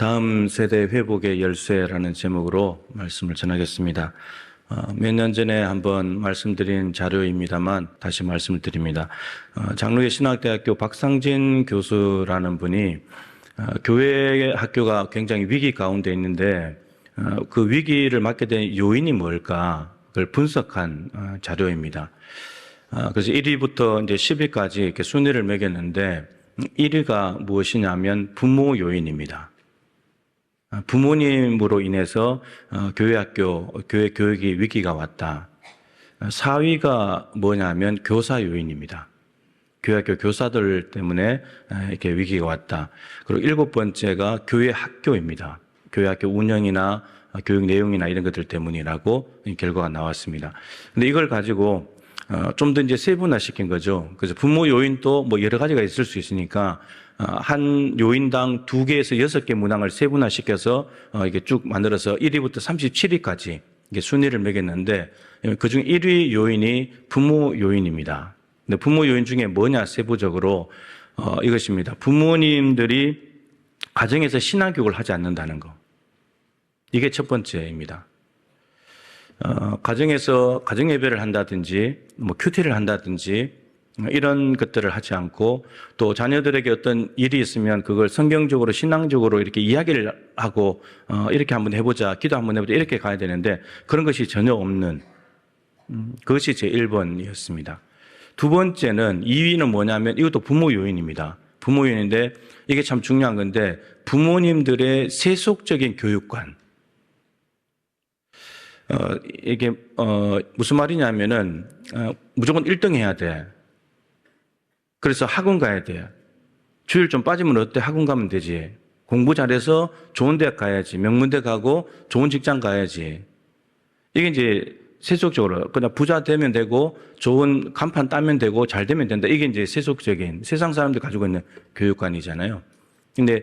다음 세대 회복의 열쇠라는 제목으로 말씀을 전하겠습니다. 어, 몇년 전에 한번 말씀드린 자료입니다만 다시 말씀을 드립니다. 어, 장로의 신학대학교 박상진 교수라는 분이 어, 교회 학교가 굉장히 위기 가운데 있는데 어, 그 위기를 맞게 된 요인이 뭘까 그걸 분석한 어, 자료입니다. 어, 그래서 1위부터 이제 10위까지 이렇게 순위를 매겼는데 1위가 무엇이냐면 부모 요인입니다. 아, 부모님으로 인해서 어, 교회 학교, 교회 교육이 위기가 왔다. 4위가 뭐냐면 교사 요인입니다. 교회 학교 교사들 때문에 아, 이렇게 위기가 왔다. 그리고 일곱 번째가 교회 학교입니다. 교회 학교 운영이나 교육 내용이나 이런 것들 때문이라고 결과가 나왔습니다. 근데 이걸 가지고 어, 좀 더 이제 세분화시킨 거죠. 그래서 부모 요인도 뭐 여러 가지가 있을 수 있으니까 어, 한 요인당 두 개에서 여섯 개 문항을 세분화시켜서 어, 이게 쭉 만들어서 1위부터 37위까지 이게 순위를 매겼는데 그중 1위 요인이 부모 요인입니다. 근데 부모 요인 중에 뭐냐 세부적으로 어, 이것입니다. 부모님들이 가정에서 신앙 교육을 하지 않는다는 거. 이게 첫 번째입니다. 어, 가정에서 가정 예배를 한다든지 뭐 큐티를 한다든지 이런 것들을 하지 않고 또 자녀들에게 어떤 일이 있으면 그걸 성경적으로 신앙적으로 이렇게 이야기를 하고 어, 이렇게 한번 해보자 기도 한번 해보자 이렇게 가야 되는데 그런 것이 전혀 없는 음, 그것이 제 1번이었습니다. 두 번째는 2위는 뭐냐면 이것도 부모 요인입니다. 부모 요인인데 이게 참 중요한 건데 부모님들의 세속적인 교육관 어, 이게, 어, 무슨 말이냐면은, 어, 무조건 1등 해야 돼. 그래서 학원 가야 돼. 주일 좀 빠지면 어때? 학원 가면 되지. 공부 잘해서 좋은 대학 가야지. 명문대 가고 좋은 직장 가야지. 이게 이제 세속적으로 그냥 부자 되면 되고 좋은 간판 따면 되고 잘 되면 된다. 이게 이제 세속적인 세상 사람들 가지고 있는 교육관이잖아요. 근데 어,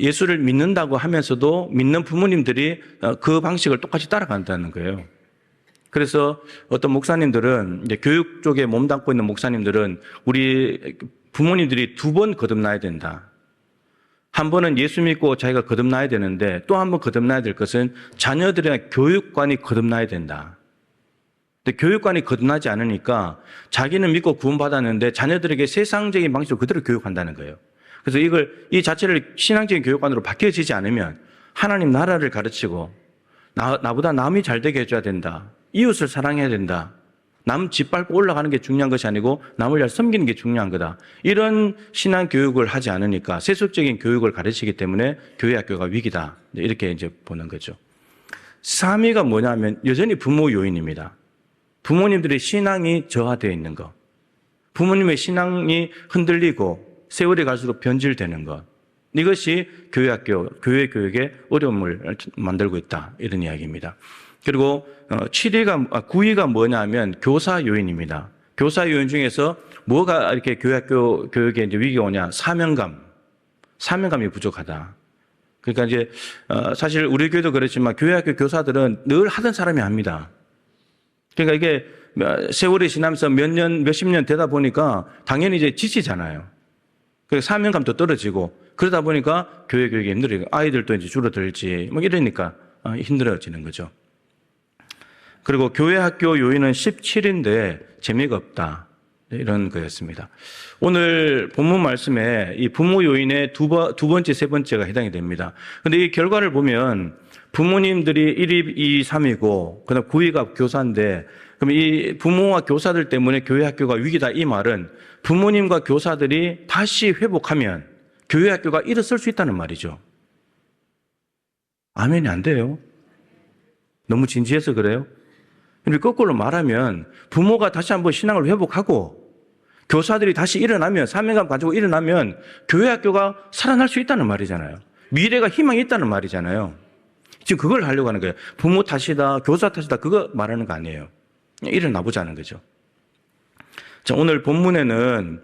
예수를 믿는다고 하면서도 믿는 부모님들이 어, 그 방식을 똑같이 따라간다는 거예요. 그래서 어떤 목사님들은 이제 교육 쪽에 몸담고 있는 목사님들은 우리 부모님들이 두 번 거듭나야 된다. 한 번은 예수 믿고 자기가 거듭나야 되는데 또 한 번 거듭나야 될 것은 자녀들의 교육관이 거듭나야 된다. 근데 교육관이 거듭나지 않으니까 자기는 믿고 구원받았는데 자녀들에게 세상적인 방식으로 그대로 교육한다는 거예요. 그래서 이걸 이 자체를 신앙적인 교육관으로 바뀌어지지 않으면 하나님 나라를 가르치고 나, 나보다 남이 잘 되게 해줘야 된다. 이웃을 사랑해야 된다. 남 짓밟고 올라가는 게 중요한 것이 아니고 남을 잘 섬기는 게 중요한 거다. 이런 신앙 교육을 하지 않으니까 세속적인 교육을 가르치기 때문에 교회 학교가 위기다. 이렇게 이제 보는 거죠. 3위가 뭐냐면 여전히 부모 요인입니다. 부모님들의 신앙이 저하되어 있는 것. 부모님의 신앙이 흔들리고 세월이 갈수록 변질되는 것. 이것이 교회 학교, 교회 교육에 어려움을 만들고 있다. 이런 이야기입니다. 그리고 7위가, 9위가 뭐냐면 교사 요인입니다. 교사 요인 중에서 뭐가 이렇게 교회 학교 교육에 이제 위기가 오냐? 사명감. 사명감이 부족하다. 그러니까 이제 어, 사실 우리 교회도 그렇지만 교회 학교 교사들은 늘 하던 사람이 합니다. 그러니까 이게 세월이 지나면서 몇 년, 몇십 년 되다 보니까 당연히 이제 지치잖아요. 그 사명감도 떨어지고 그러다 보니까 교회 교육이 힘들어요. 아이들도 이제 줄어들지 뭐 이러니까 어, 힘들어지는 거죠. 그리고 교회 학교 요인은 17인데 재미가 없다. 네, 이런 거였습니다. 오늘 본문 말씀에 이 부모 요인의 두, 번, 두 번째, 세 번째가 해당이 됩니다. 근데 이 결과를 보면 부모님들이 1위, 2위, 3위고, 그 다음 9위가 교사인데, 그럼 이 부모와 교사들 때문에 교회 학교가 위기다 이 말은 부모님과 교사들이 다시 회복하면 교회 학교가 일어설 수 있다는 말이죠. 아멘이 안 돼요. 너무 진지해서 그래요. 근데 거꾸로 말하면 부모가 다시 한번 신앙을 회복하고 교사들이 다시 일어나면 사명감 가지고 일어나면 교회 학교가 살아날 수 있다는 말이잖아요. 미래가 희망이 있다는 말이잖아요. 지금 그걸 하려고 하는 거예요. 부모 탓이다, 교사 탓이다, 그거 말하는 거 아니에요. 일어나 보자는 거죠. 자, 오늘 본문에는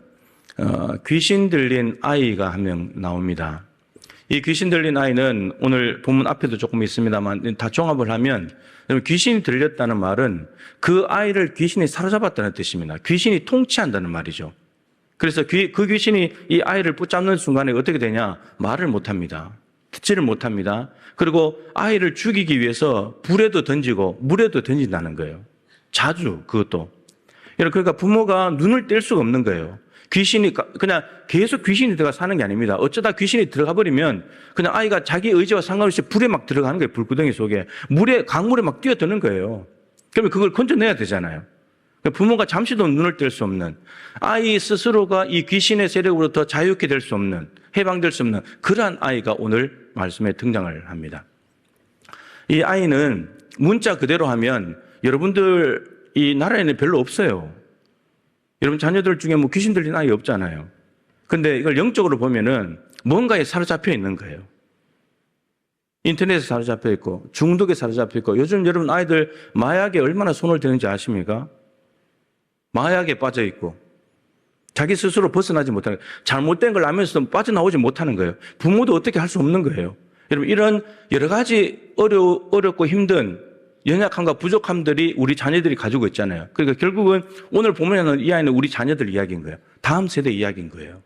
어, 귀신 들린 아이가 한 명 나옵니다. 이 귀신 들린 아이는 오늘 본문 앞에도 조금 있습니다만 다 종합을 하면 귀신이 들렸다는 말은 그 아이를 귀신이 사로잡았다는 뜻입니다. 귀신이 통치한다는 말이죠. 그래서 귀, 그 귀신이 이 아이를 붙잡는 순간에 어떻게 되냐? 말을 못 합니다. 듣지를 못합니다. 그리고 아이를 죽이기 위해서 불에도 던지고 물에도 던진다는 거예요. 자주 그것도. 그러니까 부모가 눈을 뗄 수가 없는 거예요. 귀신이 가- 그냥 계속 귀신이 들어가 사는 게 아닙니다. 어쩌다 귀신이 들어가 버리면 그냥 아이가 자기 의지와 상관없이 불에 막 들어가는 거예요. 불구덩이 속에 물에 강물에 막 뛰어드는 거예요. 그러면 그걸 건져내야 되잖아요. 그러니까 부모가 잠시도 눈을 뗄 수 없는 아이 스스로가 이 귀신의 세력으로부터 자유케 될 수 없는 해방될 수 없는 그러한 아이가 오늘 말씀에 등장을 합니다. 이 아이는 문자 그대로 하면 여러분들 이 나라에는 별로 없어요. 여러분 자녀들 중에 뭐 귀신 들린 아이 없잖아요. 근데 이걸 영적으로 보면은 뭔가에 사로잡혀 있는 거예요. 인터넷에 사로잡혀 있고 중독에 사로잡혀 있고 요즘 여러분 아이들 마약에 얼마나 손을 대는지 아십니까? 마약에 빠져 있고 자기 스스로 벗어나지 못하는. 잘못된 걸 알면서도 빠져나오지 못하는 거예요. 부모도 어떻게 할 수 없는 거예요. 여러분 이런 여러 가지 어려 어렵고 힘든 연약함과 부족함들이 우리 자녀들이 가지고 있잖아요. 그러니까 결국은 오늘 보면은 이 아이는 우리 자녀들 이야기인 거예요. 다음 세대 이야기인 거예요.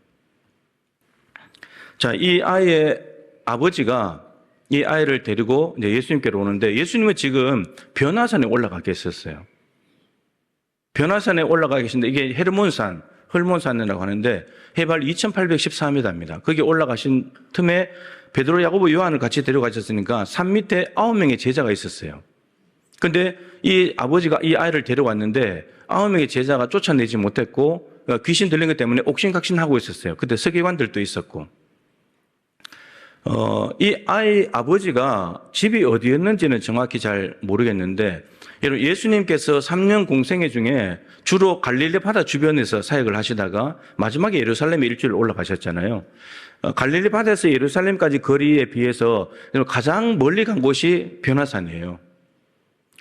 자, 이 아이의 아버지가 이 아이를 데리고 이제 예수님께로 오는데 예수님은 지금 변화산에 올라가 계셨어요. 변화산에 올라가 계신데 이게 헤르몬산, 헐몬산이라고 하는데 해발 2814m입니다. 거기 올라가신 틈에 베드로, 야고보, 요한을 같이 데려가셨으니까 산 밑에 아홉 명의 제자가 있었어요. 근데 이 아버지가 이 아이를 데려왔는데 아홉 명의 제자가 쫓아내지 못했고 어, 귀신 들린 것 때문에 옥신각신하고 있었어요. 그때 서기관들도 있었고 어, 이 아이 아버지가 집이 어디였는지는 정확히 잘 모르겠는데, 여러분, 예수님께서 3년 공생애 중에 주로 갈릴리 바다 주변에서 사역을 하시다가 마지막에 예루살렘에 일주일 올라가셨잖아요. 어, 갈릴리 바다에서 예루살렘까지 거리에 비해서 가장 멀리 간 곳이 변화산이에요.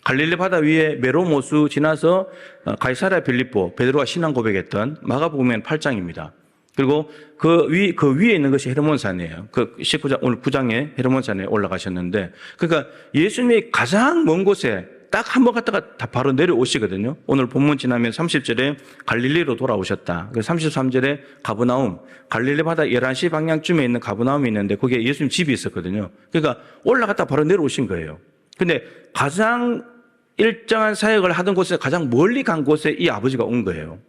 갈릴리 바다 위에 메로모수 지나서 어, 가이사랴 빌립보 베드로가 신앙 고백했던 마가복음 8장입니다. 그리고 그 위, 그 위에 있는 것이 헤르몬산이에요. 그 19장, 오늘 9장에 헤르몬산에 올라가셨는데, 그러니까 예수님이 가장 먼 곳에 딱 한 번 갔다가 다 바로 내려오시거든요. 오늘 본문 지나면 30절에 갈릴리로 돌아오셨다. 그 33절에 가브나움, 갈릴리 바다 11시 방향쯤에 있는 가브나움이 있는데 거기에 예수님 집이 있었거든요. 그러니까 올라갔다 바로 내려오신 거예요. 근데 가장 일정한 사역을 하던 곳에 가장 멀리 간 곳에 이 아버지가 온 거예요.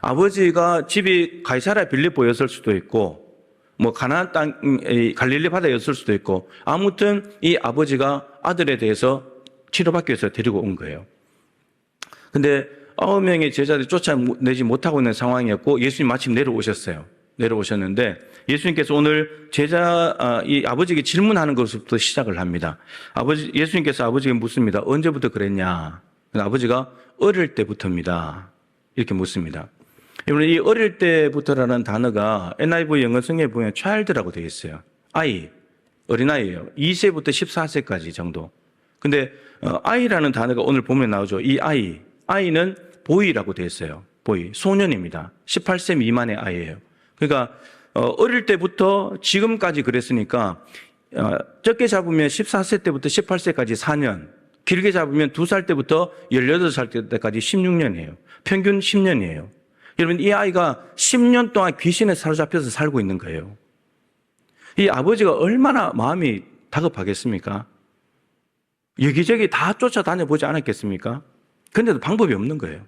아버지가 집이 가이사라 빌립보였을 수도 있고 뭐 가나안 땅 갈릴리 바다였을 수도 있고 아무튼 이 아버지가 아들에 대해서 치료받기 위해서 데리고 온 거예요. 근데 아홉 명의 제자들이 쫓아내지 못하고 있는 상황이었고 예수님 마침 내려오셨어요. 내려오셨는데 예수님께서 오늘 제자 아, 이 아버지에게 질문하는 것부터 시작을 합니다. 아버지 예수님께서 아버지에게 묻습니다. 언제부터 그랬냐? 아버지가 어릴 때부터입니다. 이렇게 묻습니다. 여러분 이 어릴 때부터라는 단어가 NIV 영어 성경에 보면 child라고 되어 있어요. 아이, 어린아이예요. 2세부터 14세까지 정도. 근데 어, 아이라는 단어가 오늘 보면 나오죠. 이 아이, 아이는 보이라고 되어 있어요. 보이, 소년입니다. 18세 미만의 아이예요. 그러니까 어, 어릴 때부터 지금까지 그랬으니까 어, 적게 잡으면 14세 때부터 18세까지 4년, 길게 잡으면 2살 때부터 18살 때까지 16년이에요. 평균 10년이에요. 여러분, 이 아이가 10년 동안 귀신에 사로잡혀서 살고 있는 거예요. 이 아버지가 얼마나 마음이 다급하겠습니까? 여기저기 다 쫓아다녀 보지 않았겠습니까? 근데도 방법이 없는 거예요.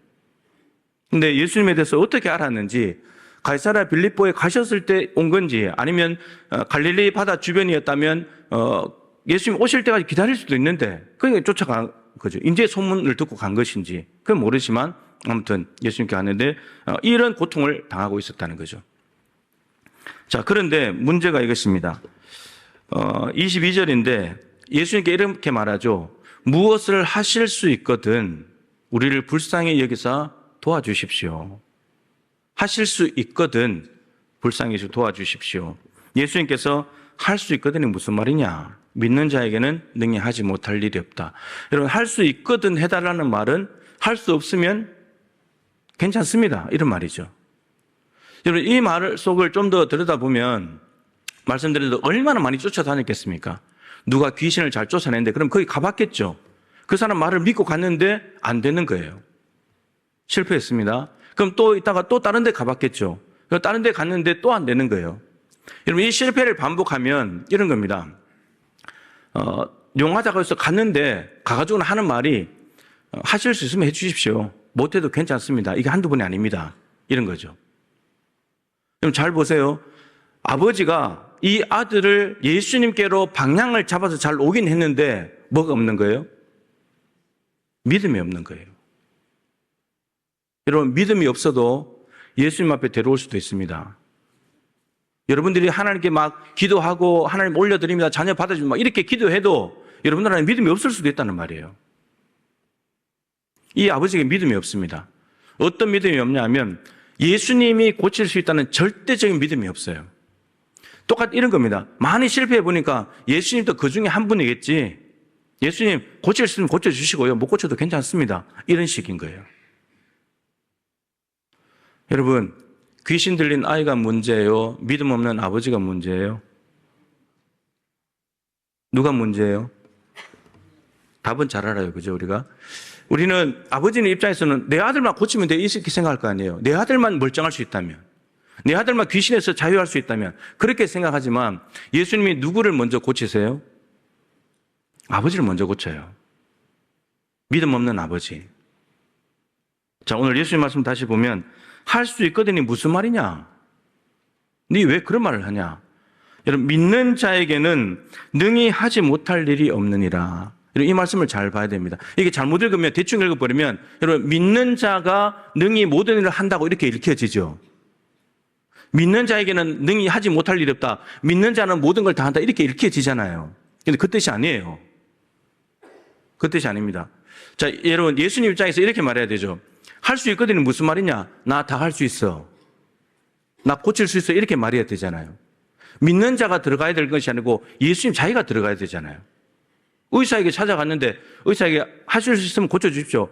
근데 예수님에 대해서 어떻게 알았는지 가이사라 빌립보에 가셨을 때 온 건지 아니면 어, 갈릴리 바다 주변이었다면 어, 예수님 오실 때까지 기다릴 수도 있는데 그러니까 쫓아간 거죠. 이제 소문을 듣고 간 것인지 그건 모르지만 아무튼 예수님께 하는데 어, 이런 고통을 당하고 있었다는 거죠. 자 그런데 문제가 이것입니다. 어, 22절인데 예수님께 이렇게 말하죠. 무엇을 하실 수 있거든 우리를 불쌍히 여기서 도와주십시오. 하실 수 있거든 불쌍히 도와주십시오. 예수님께서 할 수 있거든이 무슨 말이냐? 믿는 자에게는 능히 하지 못할 일이 없다. 여러분 할 수 있거든 해달라는 말은 할 수 없으면 괜찮습니다. 이런 말이죠. 여러분 이말 속을 좀 더 들여다보면 말씀드린 대로 얼마나 많이 쫓아다녔겠습니까? 누가 귀신을 잘 쫓아냈는데 그럼 거기 가봤겠죠. 그 사람 말을 믿고 갔는데 안 되는 거예요. 실패했습니다. 그럼 또 이따가 또 다른 데 가봤겠죠. 다른 데 갔는데 또 안 되는 거예요. 여러분, 이 실패를 반복하면 이런 겁니다. 어, 용하자고 해서 갔는데, 가가지고는 하는 말이, 어, 하실 수 있으면 해 주십시오. 못해도 괜찮습니다. 이게 한두 번이 아닙니다. 이런 거죠. 그럼 잘 보세요. 아버지가 이 아들을 예수님께로 방향을 잡아서 잘 오긴 했는데, 뭐가 없는 거예요? 믿음이 없는 거예요. 여러분, 믿음이 없어도 예수님 앞에 데려올 수도 있습니다. 여러분들이 하나님께 막 기도하고 하나님 올려드립니다. 자녀 막 이렇게 기도해도 여러분들 안에 믿음이 없을 수도 있다는 말이에요. 이 아버지에게 믿음이 없습니다. 어떤 믿음이 없냐 하면 예수님이 고칠 수 있다는 절대적인 믿음이 없어요. 똑같 이런 겁니다. 많이 실패해 보니까 예수님도 그 중에 한 분이겠지. 예수님 고칠 수 있으면 고쳐 주시고요. 못 고쳐도 괜찮습니다. 이런 식인 거예요. 여러분, 귀신 들린 아이가 문제예요? 믿음 없는 아버지가 문제예요? 누가 문제예요? 답은 잘 알아요. 그죠, 우리가? 우리는 아버지는 입장에서는 내 아들만 고치면 돼. 이렇게 생각할 거 아니에요. 내 아들만 멀쩡할 수 있다면. 내 아들만 귀신에서 자유할 수 있다면. 그렇게 생각하지만 예수님이 누구를 먼저 고치세요? 아버지를 먼저 고쳐요. 믿음 없는 아버지. 자, 오늘 예수님 말씀 다시 보면 할 수 있거든이 무슨 말이냐? 네 왜 그런 말을 하냐? 여러분, 믿는 자에게는 능히 하지 못할 일이 없느니라. 이 말씀을 잘 봐야 됩니다. 이게 잘못 읽으면, 대충 읽어버리면, 여러분, 믿는 자가 능히 모든 일을 한다고 이렇게 읽혀지죠. 믿는 자에게는 능히 하지 못할 일이 없다. 믿는 자는 모든 걸 다 한다. 이렇게 읽혀지잖아요. 근데 그 뜻이 아니에요. 그 뜻이 아닙니다. 자, 여러분, 예수님 입장에서 이렇게 말해야 되죠. 할 수 있거든요. 무슨 말이냐? 나 다 할 수 있어. 나 고칠 수 있어. 이렇게 말해야 되잖아요. 믿는 자가 들어가야 될 것이 아니고 예수님 자기가 들어가야 되잖아요. 의사에게 찾아갔는데 의사에게 하실 수 있으면 고쳐주십시오.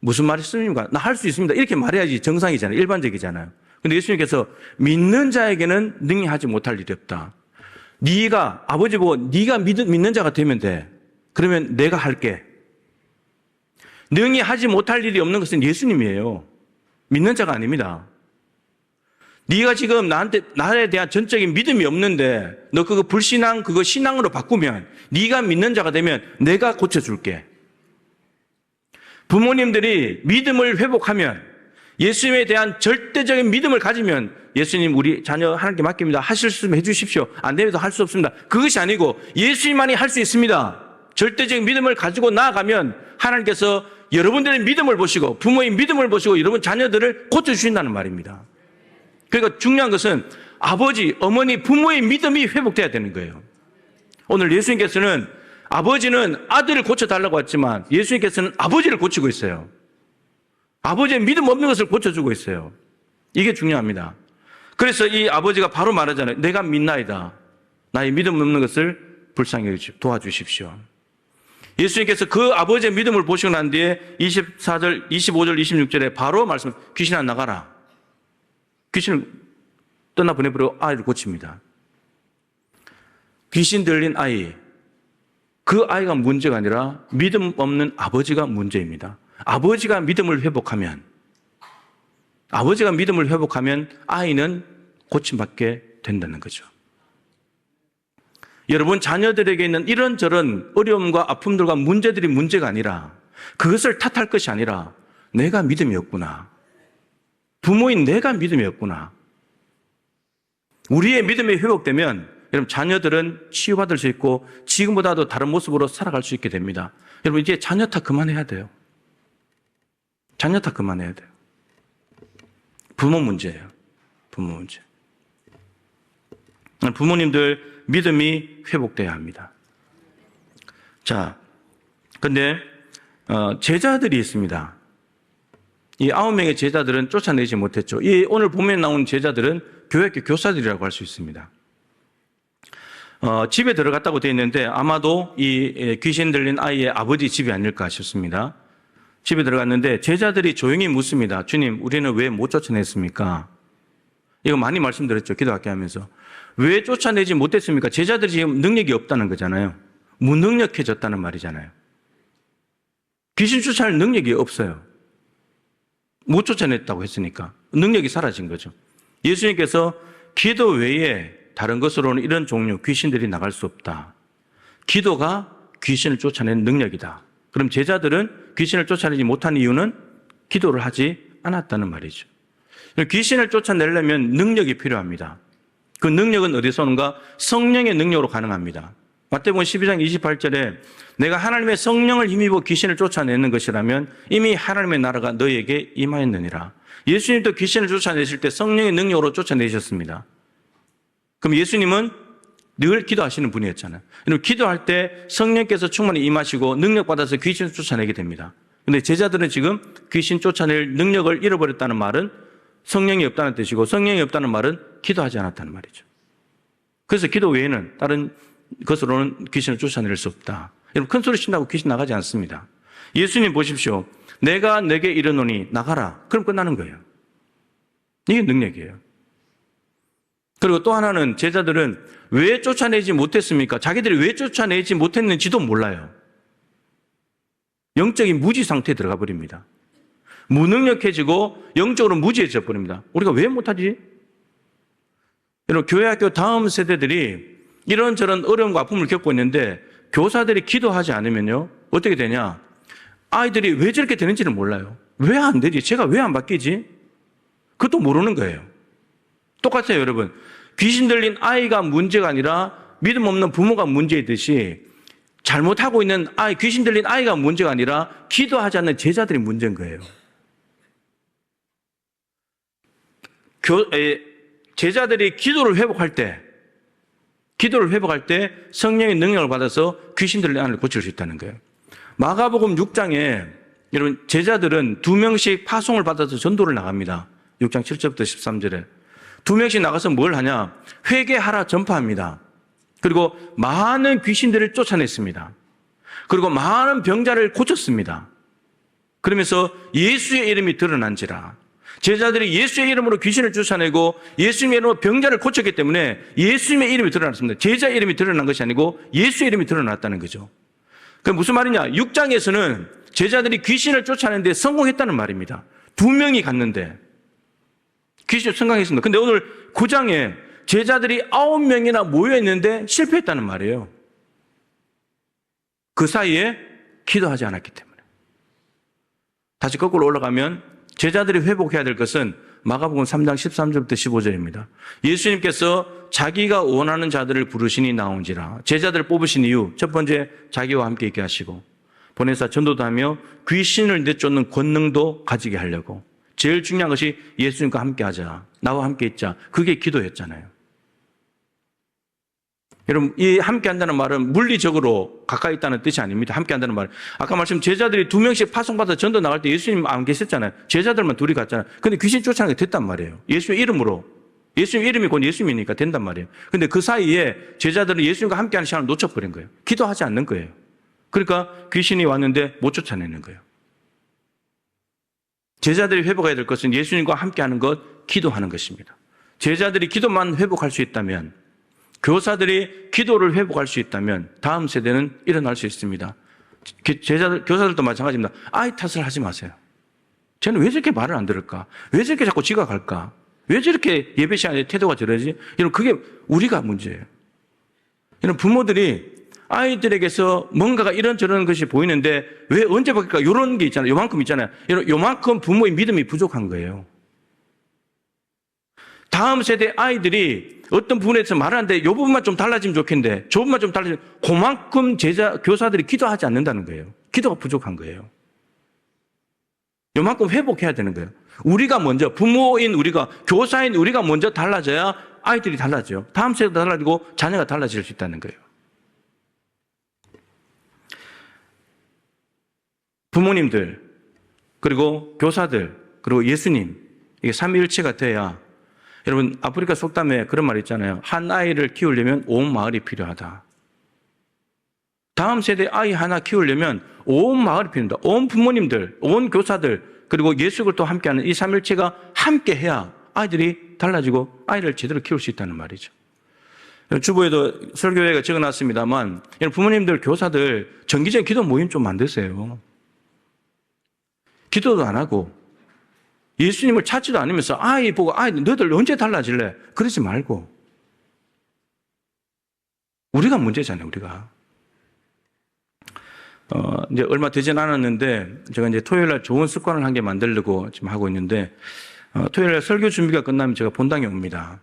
무슨 말씀입니까? 나 할 수 있습니다. 이렇게 말해야지 정상이잖아요. 일반적이잖아요. 근데 예수님께서 믿는 자에게는 능히 하지 못할 일이 없다. 네가 아버지 보고 네가 믿는, 믿는 자가 되면 돼. 그러면 내가 할게. 능히 하지 못할 일이 없는 것은 예수님이에요. 믿는 자가 아닙니다. 네가 지금 나한테 나에 대한 전적인 믿음이 없는데 너 그거 불신앙 그거 신앙으로 바꾸면 네가 믿는 자가 되면 내가 고쳐 줄게. 부모님들이 믿음을 회복하면 예수님에 대한 절대적인 믿음을 가지면 예수님 우리 자녀 하나님께 맡깁니다. 하실 수 있으면 해 주십시오. 안 되면 할 수 없습니다. 그것이 아니고 예수님만이 할 수 있습니다. 절대적인 믿음을 가지고 나아가면 하나님께서 여러분들의 믿음을 보시고 부모의 믿음을 보시고 여러분 자녀들을 고쳐 주신다는 말입니다. 그러니까 중요한 것은 아버지, 어머니, 부모의 믿음이 회복돼야 되는 거예요. 오늘 예수님께서는 아버지는 아들을 고쳐달라고 했지만 예수님께서는 아버지를 고치고 있어요. 아버지의 믿음 없는 것을 고쳐주고 있어요. 이게 중요합니다. 그래서 이 아버지가 바로 말하잖아요. 내가 믿나이다. 나의 믿음 없는 것을 불쌍히 도와주십시오. 예수님께서 그 아버지의 믿음을 보시고 난 뒤에 24절, 25절, 26절에 바로 말씀, 귀신 안 나가라. 귀신을 떠나 보내버리고 아이를 고칩니다. 귀신 들린 아이. 그 아이가 문제가 아니라 믿음 없는 아버지가 문제입니다. 아버지가 믿음을 회복하면, 아버지가 믿음을 회복하면 아이는 고침받게 된다는 거죠. 여러분 자녀들에게 있는 이런저런 어려움과 아픔들과 문제들이 문제가 아니라 그것을 탓할 것이 아니라 내가 믿음이 없구나. 부모인 내가 믿음이 없구나. 우리의 믿음이 회복되면 여러분 자녀들은 치유받을 수 있고 지금보다도 다른 모습으로 살아갈 수 있게 됩니다. 여러분 이제 자녀 탓 그만해야 돼요. 자녀 탓 그만해야 돼요. 부모 문제예요. 부모 문제. 부모님들 믿음이 회복돼야 합니다. 자, 근데 어, 제자들이 있습니다. 이 아홉 명의 제자들은 쫓아내지 못했죠. 이 오늘 보면 나온 제자들은 교회교 교사들이라고 할 수 있습니다. 어, 집에 들어갔다고 되어 있는데 아마도 이 예, 귀신 들린 아이의 아버지 집이 아닐까 싶습니다. 집에 들어갔는데 제자들이 조용히 묻습니다. 주님, 우리는 왜 못 쫓아냈습니까? 이거 많이 말씀드렸죠. 기도하게 하면서. 왜 쫓아내지 못했습니까? 제자들이 지금 능력이 없다는 거잖아요. 무능력해졌다는 말이잖아요. 귀신 쫓아낼 능력이 없어요. 못 쫓아냈다고 했으니까. 능력이 사라진 거죠. 예수님께서 기도 외에 다른 것으로는 이런 종류 귀신들이 나갈 수 없다. 기도가 귀신을 쫓아내는 능력이다. 그럼 제자들은 귀신을 쫓아내지 못한 이유는 기도를 하지 않았다는 말이죠. 귀신을 쫓아내려면 능력이 필요합니다. 그 능력은 어디서 오는가? 성령의 능력으로 가능합니다. 마태복음 12장 28절에 내가 하나님의 성령을 힘입어 귀신을 쫓아내는 것이라면 이미 하나님의 나라가 너에게 임하였느니라. 예수님도 귀신을 쫓아내실 때 성령의 능력으로 쫓아내셨습니다. 그럼 예수님은 늘 기도하시는 분이었잖아요. 그럼 기도할 때 성령께서 충만히 임하시고 능력 받아서 귀신을 쫓아내게 됩니다. 근데 제자들은 지금 귀신 쫓아낼 능력을 잃어버렸다는 말은 성령이 없다는 뜻이고 성령이 없다는 말은 기도하지 않았다는 말이죠. 그래서 기도 외에는 다른 것으로는 귀신을 쫓아낼 수 없다. 여러분 큰 소리 친다고 귀신 나가지 않습니다. 예수님 보십시오. 내가 내게 이르노니 나가라. 그럼 끝나는 거예요. 이게 능력이에요. 그리고 또 하나는 제자들은 왜 쫓아내지 못했습니까? 자기들이 왜 쫓아내지 못했는지도 몰라요. 영적인 무지 상태에 들어가 버립니다. 무능력해지고 영적으로 무지해져 버립니다. 우리가 왜 못하지? 여러분, 교회학교 다음 세대들이 이런저런 어려움과 아픔을 겪고 있는데 교사들이 기도하지 않으면요. 어떻게 되냐? 아이들이 왜 저렇게 되는지를 몰라요. 왜 안 되지? 제가 왜 안 바뀌지? 그것도 모르는 거예요. 똑같아요, 여러분. 귀신 들린 아이가 문제가 아니라 믿음 없는 부모가 문제이듯이 잘못하고 있는 아이, 귀신 들린 아이가 문제가 아니라 기도하지 않는 제자들이 문제인 거예요. 교, 에, 제자들이 기도를 회복할 때, 기도를 회복할 때 성령의 능력을 받아서 귀신 들린 아이를 고칠 수 있다는 거예요. 마가복음 6장에 여러분 제자들은 두 명씩 파송을 받아서 전도를 나갑니다. 6장 7절부터 13절에 두 명씩 나가서 뭘 하냐? 회개하라 전파합니다. 그리고 많은 귀신들을 쫓아냈습니다. 그리고 많은 병자를 고쳤습니다. 그러면서 예수의 이름이 드러난지라. 제자들이 예수의 이름으로 귀신을 쫓아내고 예수님의 이름으로 병자를 고쳤기 때문에 예수님의 이름이 드러났습니다. 제자 이름이 드러난 것이 아니고 예수의 이름이 드러났다는 거죠. 그 무슨 말이냐? 6장에서는 제자들이 귀신을 쫓아내는데 성공했다는 말입니다. 두 명이 갔는데 귀신을 성공했습니다. 근데 오늘 9장에 제자들이 아홉 명이나 모여 있는데 실패했다는 말이에요. 그 사이에 기도하지 않았기 때문에. 다시 거꾸로 올라가면 제자들이 회복해야 될 것은 마가복음 3장 13절부터 15절입니다. 예수님께서 자기가 원하는 자들을 부르시니 나온지라. 제자들을 뽑으신 이유 첫 번째 자기와 함께 있게 하시고 보내사 전도도 하며 귀신을 내쫓는 권능도 가지게 하려고 제일 중요한 것이 예수님과 함께 하자. 나와 함께 있자. 그게 기도였잖아요. 여러분, 이 함께 한다는 말은 물리적으로 가까이 있다는 뜻이 아닙니다. 함께 한다는 말. 아까 말씀 제자들이 두 명씩 파송받아 전도 나갈 때 예수님 안 계셨잖아요. 제자들만 둘이 갔잖아요. 근데 귀신 쫓아내게 됐단 말이에요. 예수의 이름으로. 예수님 이름이 곧 예수님이니까 된단 말이에요. 근데 그 사이에 제자들은 예수님과 함께 하는 시간을 놓쳐버린 거예요. 기도하지 않는 거예요. 그러니까 귀신이 왔는데 못 쫓아내는 거예요. 제자들이 회복해야 될 것은 예수님과 함께 하는 것, 기도하는 것입니다. 제자들이 기도만 회복할 수 있다면 교사들이 기도를 회복할 수 있다면 다음 세대는 일어날 수 있습니다. 제자들, 교사들도 마찬가지입니다. 아이 탓을 하지 마세요. 쟤는 왜 저렇게 말을 안 들을까? 왜 저렇게 자꾸 지각할까? 왜 저렇게 예배 시간에 태도가 저러지? 여러분, 그게 우리가 문제예요. 여러분, 부모들이 아이들에게서 뭔가가 이런저런 것이 보이는데 왜 언제 바뀔까? 이런 게 있잖아요. 요만큼 있잖아요. 여러분, 요만큼 부모의 믿음이 부족한 거예요. 다음 세대 아이들이 어떤 부분에서 말하는데 이 부분만 좀 달라지면 좋겠는데 저 부분만 좀 달라지면 그만큼 제자 교사들이 기도하지 않는다는 거예요. 기도가 부족한 거예요. 요만큼 회복해야 되는 거예요. 우리가 먼저 부모인 우리가 교사인 우리가 먼저 달라져야 아이들이 달라져요. 다음 세대가 달라지고 자녀가 달라질 수 있다는 거예요. 부모님들 그리고 교사들 그리고 예수님 이게 삼위일체가 돼야 여러분 아프리카 속담에 그런 말 있잖아요. 한 아이를 키우려면 온 마을이 필요하다. 다음 세대 아이 하나 키우려면 온 마을이 필요합니다. 온 부모님들, 온 교사들, 그리고 예수를 또 함께하는 이 삼일체가 함께 해야 아이들이 달라지고 아이를 제대로 키울 수 있다는 말이죠. 주부에도 설교회가 적어놨습니다만 부모님들, 교사들 정기적인 기도 모임 좀 만드세요. 기도도 안 하고 예수님을 찾지도 않으면서 아이 보고 아이 너희들 언제 달라질래? 그러지 말고 우리가 문제잖아요, 우리가. 어, 이제 얼마 되진 않았는데 제가 이제 토요일 날 좋은 습관을 한 개 만들려고 지금 하고 있는데 어, 토요일 날 설교 준비가 끝나면 제가 본당에 옵니다.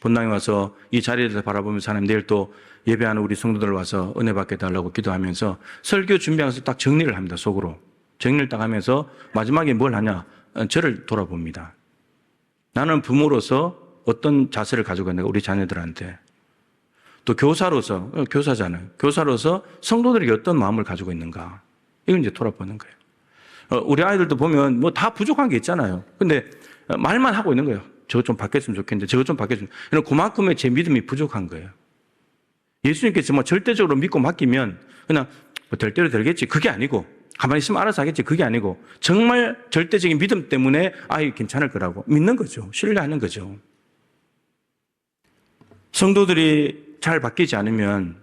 본당에 와서 이 자리에서 바라보면서 하나님 내일 또 예배하는 우리 성도들 와서 은혜 받게 달라고 기도하면서 설교 준비하면서 딱 정리를 합니다, 속으로. 정리를 딱 하면서 마지막에 뭘 하냐? 어, 저를 돌아봅니다. 나는 부모로서 어떤 자세를 가지고 있는가, 우리 자녀들한테. 또 교사로서, 어, 교사잖아요. 교사로서 성도들에게 어떤 마음을 가지고 있는가. 이걸 이제 돌아보는 거예요. 어, 우리 아이들도 보면 뭐 다 부족한 게 있잖아요. 근데 어, 말만 하고 있는 거예요. 저거 좀 바뀌었으면 좋겠는데, 저거 좀 바뀌었으면. 그냥 그만큼의 제 믿음이 부족한 거예요. 예수님께 정말 절대적으로 믿고 맡기면 그냥 뭐 될 대로 되겠지. 그게 아니고 가만히 있으면 알아서 하겠지. 그게 아니고 정말 절대적인 믿음 때문에 아이 괜찮을 거라고 믿는 거죠. 신뢰하는 거죠. 성도들이 잘 바뀌지 않으면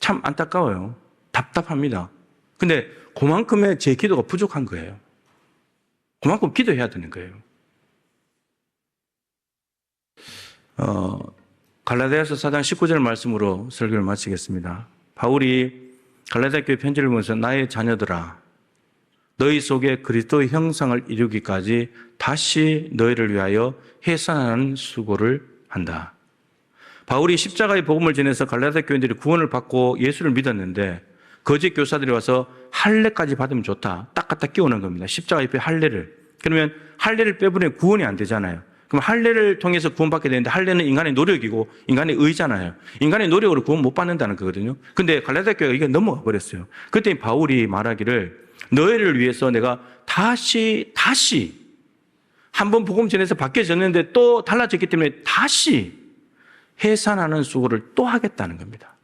참 안타까워요. 답답합니다. 근데 그만큼의 제 기도가 부족한 거예요. 그만큼 기도해야 되는 거예요. 어, 갈라디아서 4장 19절 말씀으로 설교를 마치겠습니다. 바울이 갈라디아 교회 편지를 보면서 나의 자녀들아 너희 속에 그리스도의 형상을 이루기까지 다시 너희를 위하여 해산하는 수고를 한다. 바울이 십자가의 복음을 전해서 갈라디아 교인들이 구원을 받고 예수를 믿었는데 거짓 교사들이 와서 할례까지 받으면 좋다. 딱 갖다 끼우는 겁니다. 십자가 옆에 할례를. 그러면 할례를 빼버리면 구원이 안 되잖아요. 그럼 할례를 통해서 구원받게 되는데 할례는 인간의 노력이고 인간의 의잖아요. 인간의 노력으로 구원 못 받는다는 거거든요. 근데 갈라디아 교회가 이게 넘어가 버렸어요. 그때 바울이 말하기를 너희를 위해서 내가 다시 다시 한 번 복음 전해서 바뀌어졌는데 또 달라졌기 때문에 다시 해산하는 수고를 또 하겠다는 겁니다.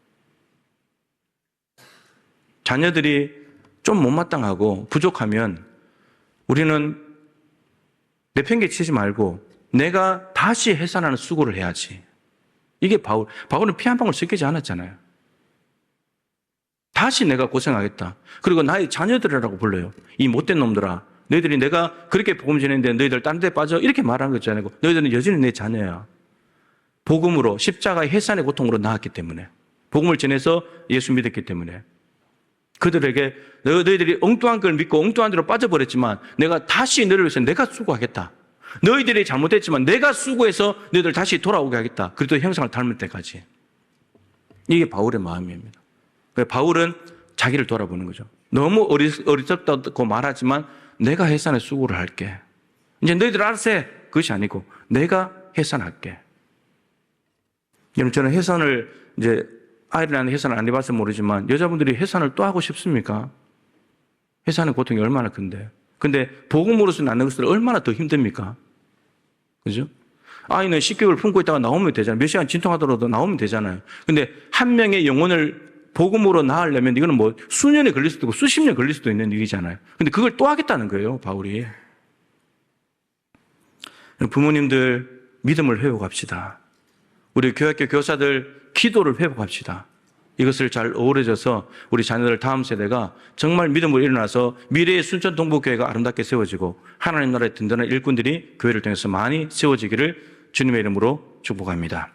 자녀들이 좀 못마땅하고 부족하면 우리는 내팽개 치지 말고 내가 다시 해산하는 수고를 해야지. 이게 바울. 바울은 피 한 방울 섞이지 않았잖아요. 다시 내가 고생하겠다. 그리고 나의 자녀들이라고 불러요. 이 못된 놈들아. 너희들이 내가 그렇게 복음 전했는데 너희들 딴 데 빠져. 이렇게 말한 거지 않고 너희들은 여전히 내 자녀야. 복음으로 십자가의 해산의 고통으로 나왔기 때문에 복음을 전해서 예수 믿었기 때문에 그들에게 너- 너희들이 엉뚱한 걸 믿고 엉뚱한 대로 빠져버렸지만 내가 다시 너를 위해서 내가 수고하겠다. 너희들이 잘못했지만 내가 수고해서 너희들 다시 돌아오게 하겠다. 그리고 형상을 닮을 때까지. 이게 바울의 마음입니다. 그래서 바울은 자기를 돌아보는 거죠. 너무 어리, 어리석다고 말하지만 내가 해산에 수고를 할게. 이제 너희들 알아서 해. 그것이 아니고 내가 해산할게. 여러분 저는 해산을 이제 아이를 낳는 해산을 안 해봐서 모르지만 여자분들이 해산을 또 하고 싶습니까? 해산의 고통이 얼마나 큰데. 근데 복음으로서 낳는 것은 얼마나 더 힘듭니까? 그죠? 아이는 10개월 품고 있다가 나오면 되잖아요. 몇 시간 진통하더라도 나오면 되잖아요. 근데 한 명의 영혼을 복음으로 낳으려면 이거는 뭐 수년이 걸릴 수도 있고 수십 년 걸릴 수도 있는 일이잖아요. 근데 그걸 또 하겠다는 거예요, 바울이. 부모님들 믿음을 회복합시다. 우리 교학교 교사들 기도를 회복합시다. 이것을 잘 어우러져서 우리 자녀들 다음 세대가 정말 믿음으로 일어나서 미래의 순천 동북교회가 아름답게 세워지고 하나님 나라의 든든한 일꾼들이 교회를 통해서 많이 세워지기를 주님의 이름으로 축복합니다.